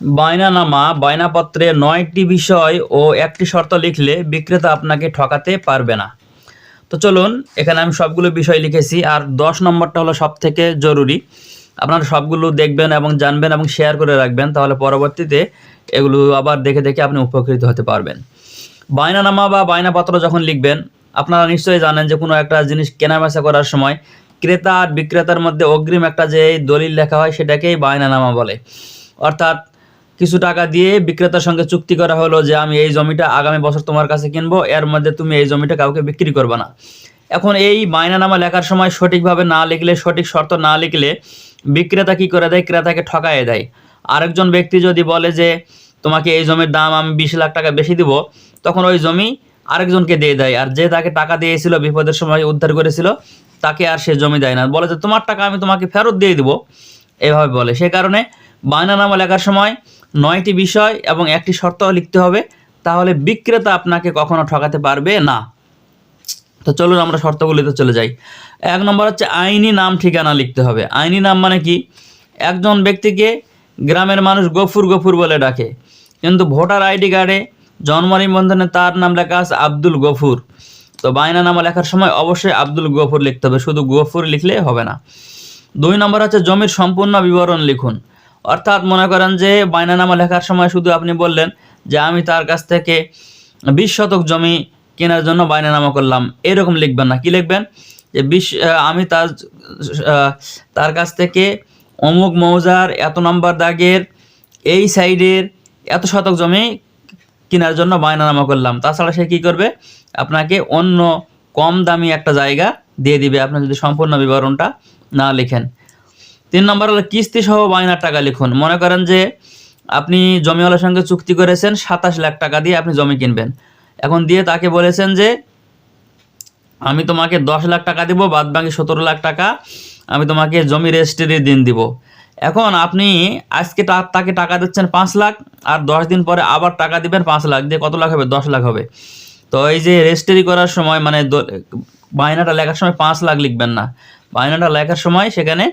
বায়নানামা, বায়নাপত্রে নয়টি বিষয় ও একটি শর্ত লিখলে বিক্রেতা আপনাকে ঠকাতে পারবে না। তো চলুন, এখানে আমি সবগুলো বিষয় লিখেছি, আর দশ নম্বরটা হলো সব থেকে জরুরি। আপনারা সবগুলো দেখবেন এবং জানবেন এবং শেয়ার করে রাখবেন, তাহলে পরবর্তীতে এগুলো আবার দেখে দেখে আপনি উপকৃত হতে পারবেন। বায়নানামা বা বায়নাপত্র যখন লিখবেন, আপনারা নিশ্চয়ই জানেন যে কোনো একটা জিনিস কেনাবেচা করার সময় ক্রেতা আর বিক্রেতার মধ্যে অগ্রিম একটা যে দলিল লেখা হয়, সেটাকেই বায়নানামা বলে। অর্থাৎ কিছু টাকা দিয়ে বিক্রেতার সঙ্গে চুক্তি করা হলো যে আমি এই জমিটা আগামী বছর তোমার কাছে কিনবো, এর মধ্যে তুমি এই জমিটা কাউকে বিক্রি করবে না। এখন এই বায়নানামা লেখার সময় সঠিকভাবে না লিখলে, সঠিক শর্ত না লিখলে বিক্রেতা কি করে দেয়? ক্রেতাকে ঠকায় দেয়। আরেকজন ব্যক্তি যদি বলে যে, তোমাকে এই জমির দাম আমি বিশ লাখ টাকা বেশি দিব, তখন ওই জমি আরেকজনকে দিয়ে দেয়। আর যে তাকে টাকা দিয়েছিল, বিপদের সময় উদ্ধার করেছিল, তাকে আর সে জমি দেয় না। বলে যে, তোমার টাকা আমি তোমাকে ফেরত দিয়ে দিব। এভাবে বলে। সে কারণে বায়নানামা লেখার সময় নয়টি বিষয় এবং একটি শর্ত লিখতে হবে, তাহলে বিক্রেতা আপনাকে কখনো ঠকাতে পারবে না। তো চলুন আমরা শর্তগুলিতে চলে যাই। এক নম্বর হচ্ছে আইনি নাম ঠিকানা লিখতে হবে। আইনি নাম মানে কি? একজন ব্যক্তিকে গ্রামের মানুষ গফুর গফুর বলে ডাকে। কিন্তু ভোটার আইডি কার্ডে জন্ম নিবন্ধনে তার নাম লেখা আছে আব্দুল গফুর। তো বায়না নামা লেখার সময় অবশ্যই আব্দুল গফুর লিখতে হবে। শুধু গফুর লিখলে হবে না। দুই নম্বর হচ্ছে জমির সম্পূর্ণ বিবরণ লিখুন। অর্থাৎ মনে করেন যে বায়নানামা লেখার সময় শুধু আপনি বললেন যে আমি তার কাছ থেকে বিশ শতক জমি কেনার জন্য বায়নানামা করলাম। এরকম লিখবেন না। কি লিখবেন? যে বিশ আমি তার তার কাছ থেকে অমুক মৌজার এত নম্বর দাগের এই সাইডের এত শতক জমি কেনার জন্য বায়নানামা করলাম। তাছাড়া সে কী করবে? আপনাকে অন্য কম দামি একটা জায়গা দিয়ে দিবে। আপনি যদি সম্পূর্ণ বিবরণটা না লিখেন। তিন নম্বর হলো কিস্তি সহ বায়নার টাকা লিখুন। মনে করেন যে আপনি জমিওয়ালার সঙ্গে চুক্তি করেছেন, সাতাশ লাখ টাকা দিয়ে আপনি জমি কিনবেন। এখন দিয়ে তাকে বলেছেন যে, আমি তোমাকে দশ লাখ টাকা দিব বাদ বাকি সতেরো লাখ টাকা আমি তোমাকে জমি রেজিস্ট্রি দিন দিব। এখন আপনি আজকে তাকে টাকা দিচ্ছেন পাঁচ লাখ, আর দশ দিন পরে আবার টাকা দিবেন পাঁচ লাখ, দিয়ে কত লাখ হবে? দশ লাখ হবে। তো এই যে রেজিস্ট্রি করার সময় মানে বায়নাটা লেখার সময় পাঁচ লাখ লিখবেন না। বায়নাটা লেখার সময় সেখানে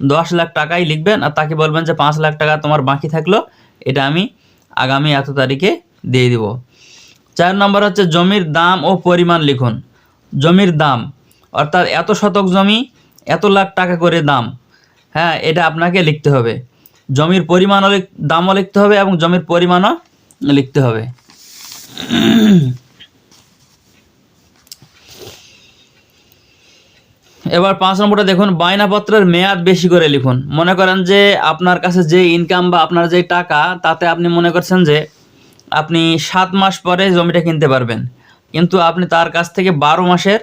দশ লাখ টাকাই লিখবেন আর তাকে বলবেন যে পাঁচ লাখ টাকা তোমার বাকি থাকল, এটা আমি আগামী এত তারিখে দিয়ে দিব। চার নম্বর হচ্ছে জমির দাম ও পরিমাণ লিখুন। জমির দাম, অর্থাৎ এত শতক জমি, এত লাখ টাকা করে দাম। হ্যাঁ এটা আপনাকে লিখতে হবে। জমির পরিমাণও দামও লিখতে হবে এবং জমির পরিমাণও লিখতে হবে। এবার পাঁচ নম্বরটা দেখুন, বায়নাপত্রের মেয়াদ বেশি করে লিখুন। মনে করেন যে আপনার কাছে যে ইনকাম বা আপনার যে টাকা, তাতে আপনি মনে করছেন যে আপনি সাত মাস পরে জমিটা কিনতে পারবেন। কিন্তু আপনি তার কাছ থেকে বারো মাসের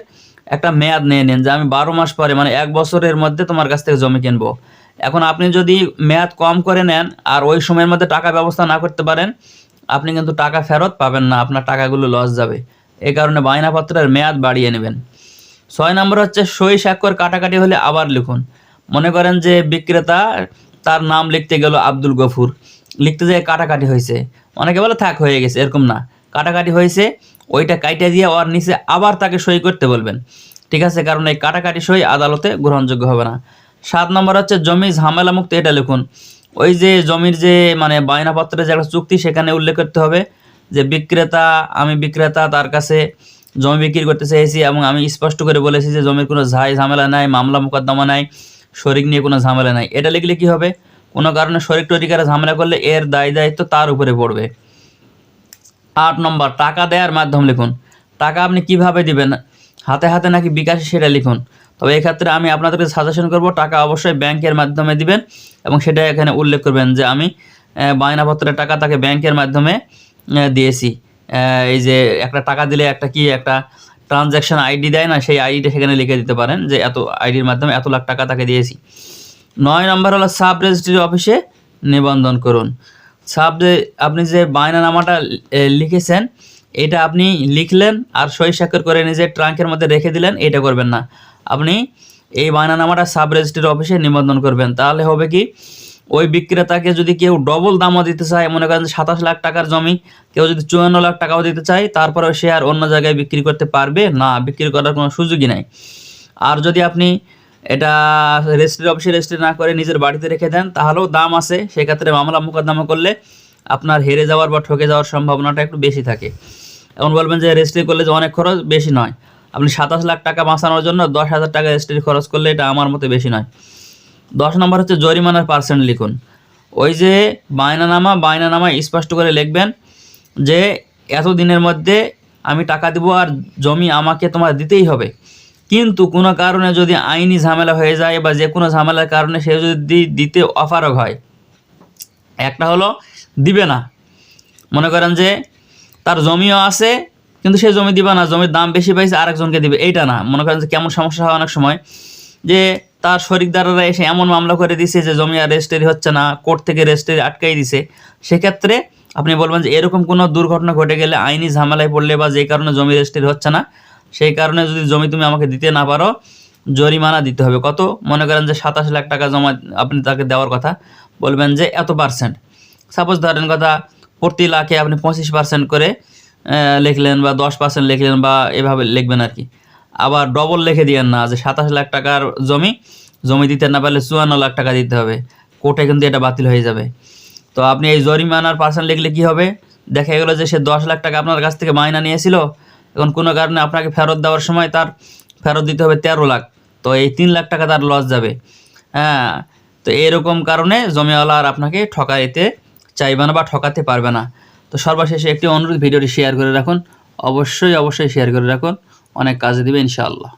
একটা মেয়াদ নিয়ে নেন, যে আমি বারো মাস পরে মানে এক বছরের মধ্যে তোমার কাছ থেকে জমি কিনবো। এখন আপনি যদি মেয়াদ কম করে নেন আর ওই সময়ের মধ্যে টাকা ব্যবস্থা না করতে পারেন, আপনি কিন্তু টাকা ফেরত পাবেন না, আপনার টাকাগুলো লস যাবে। এই কারণে বায়নাপত্রের মেয়াদ বাড়িয়ে নেবেন। ছয় নম্বর হচ্ছে সই স্বাক্ষর কাটাকাটি হলে আবার লিখুন। মনে করেন যে বিক্রেতা তার নাম লিখতে গেল আব্দুল গফুর। লিখতে যেয়ে কাটাকাটি হয়েছে। অনেকে বলে, থাক, হয়ে গেছে, এরকম না। কাটাকাটি হয়েছে, ওইটা কাইটা দিয়ে ওর নিচে আবার তাকে সই করতে বলবেন। ঠিক আছে, কারণ এই কাটাকাটি সই আদালতে গ্রহণযোগ্য হবে না। সাত নম্বর হচ্ছে জমি ঝামেলা মুক্ত এটা লিখুন। ওই যে জমির যে মানে বায়নাপত্রের যে একটা চুক্তি, সেখানে উল্লেখ করতে হবে যে বিক্রেতা, আমি বিক্রেতা, তার কাছে জমি বিক্রি করতে চাইছি এবং আমি স্পষ্ট করে বলেছি যে জমির কোনো ঝাই ঝামেলা নাই, মামলা মোকদ্দমা নাই, শরিক নিয়ে কোনো ঝামেলা নাই। এটা লিখলে কি হবে? কোনো কারণে শরিক টরিকারা ঝামেলা করলে এর দায় দায়িত্ব তার উপরে পড়বে। আট নম্বর, টাকা দেওয়ার মাধ্যম লিখুন। টাকা আপনি কীভাবে দিবেন? হাতে হাতে নাকি বিকাশে সেটা লিখুন। তবে এক্ষেত্রে আমি আপনাদেরকে সাজেশন করব, টাকা অবশ্যই ব্যাংকের মাধ্যমে দিবেন এবং সেটা এখানে উল্লেখ করবেন যে আমি বায়নাপত্রের টাকা তাকে ব্যাংকের মাধ্যমে দিয়েছি। এই যে একটা টাকা দিলে একটা কি একটা ট্রানজ্যাকশন আইডি দেয় না, সেই আইডিটা সেখানে লিখে দিতে পারেন যে এত আইডির মাধ্যমে এত লাখ টাকা তাকে দিয়েছি। নয় নম্বর হলো সাব রেজিস্ট্রি অফিসে নিবন্ধন করুন। সাব যে- আপনি যে বায়নানামাটা লিখেছেন, এটা আপনি লিখলেন আর সই স্বাক্ষর করে নিজের ট্রাঙ্কের মধ্যে রেখে দিলেন, এটা করবেন না। আপনি এই বায়নানামাটা সাব রেজিস্ট্রি অফিসে নিবন্ধন করবেন। তাহলে হবে কি ওই বিক্রেতাকে যদি কেউ ডবল দামও দিতে চায়, মনে করেন সাতাশ লাখ টাকার জমি, কেউ যদি চুয়ান্ন লাখ টাকাও দিতে চায় তারপরেও সে আর অন্য জায়গায় বিক্রি করতে পারবে? না, বিক্রি করার কোনো সুযোগই নাই। আর যদি আপনি এটা রেজিস্ট্রি অফিসে রেজিস্ট্রি না করে নিজের বাড়িতে রেখে দেন, তাহলেও দাম আছে। সেক্ষেত্রে মামলা মোকদ্দমা করলে আপনার হেরে যাওয়ার বা ঠকে যাওয়ার সম্ভাবনাটা একটু বেশি থাকে। এখন বলবেন যে রেজিস্ট্রি করলে যে অনেক খরচ, বেশি নয়। আপনি সাতাশ লাখ টাকা বাঁচানোর জন্য দশ হাজার টাকা রেজিস্ট্রি খরচ করলে এটা আমার মতে বেশি নয়। দশ নম্বর হচ্ছে জরিমানার পার্সেন্ট লিখুন। ওই যে বায়নানামা বায়নানামা স্পষ্ট করে লিখবেন যে এত দিনের মধ্যে আমি টাকা দিব আর জমি আমাকে তোমার দিতেই হবে। কিন্তু কোনো কারণে যদি আইনি ঝামেলা হয়ে যায় বা যে কোনো ঝামেলার কারণে সে যদি দিতে অপারগ হয়, একটা হলো দিবে না। মনে করেন যে তার জমিও আছে, কিন্তু সে জমি দিবে না, জমির দাম বেশি পাইছে, আরেকজনকে দিবে। এইটা না। মনে করেন যে কেমন সমস্যা হয় অনেক সময় যে তার শরিকদাররা এসে এমন মামলা করে দিছে যে জমি আর রেজিস্ট্রি হচ্ছে না, কোর্ট থেকে রেজিস্ট্রি আটকাই দিছে। সেক্ষেত্রে আপনি বলবেন যে এরকম কোনো দুর্ঘটনা ঘটে গেলে আইনি ঝামেলায় পড়লে বা যে কারণে জমি রেজিস্ট্রি হচ্ছে না, সেই কারণে যদি জমি তুমি আমাকে দিতে না পারো, জরিমানা দিতে হবে। কত? মনে করেন যে সাতাশ লাখ টাকা জমা আপনি তাকে দেওয়ার কথা, বলবেন যে এত পার্সেন্ট সাপোজ ধরেন কথা, প্রতি লাখে আপনি পঁচিশ পার্সেন্ট করে লিখলেন বা দশ পার্সেন্ট লিখলেন বা এভাবে লিখবেন আর কি। আবার ডবল লিখে দিয়েন না, যে সাতাশ লাখ টাকার জমি জমি দিতে না পারলে চুয়ান্ন লাখ টাকা দিতে হবে। কোর্টে কিন্তু এটা বাতিল হয়ে যাবে। তো আপনি এই জরিমানার পার্সেন্ট লিখলে কি হবে? দেখা গেলো যে সে দশ লাখ টাকা আপনার কাছ থেকে মাইনা নিয়েছিল। এখন কোনো কারণে আপনাকে ফেরত দেওয়ার সময় তার ফেরত দিতে হবে তেরো লাখ। তো এই তিন লাখ টাকা তার লস যাবে। হ্যাঁ তো এরকম কারণে জমিওয়ালা আর আপনাকে ঠকাইতে চাইবে না বা ঠকাতে পারবে না। তো সর্বশেষে একটি অনুরোধ, ভিডিওটি শেয়ার করে রাখুন। অবশ্যই অবশ্যই শেয়ার করে রাখুন। অনেক কাজে দিবে ইনশাআল্লাহ।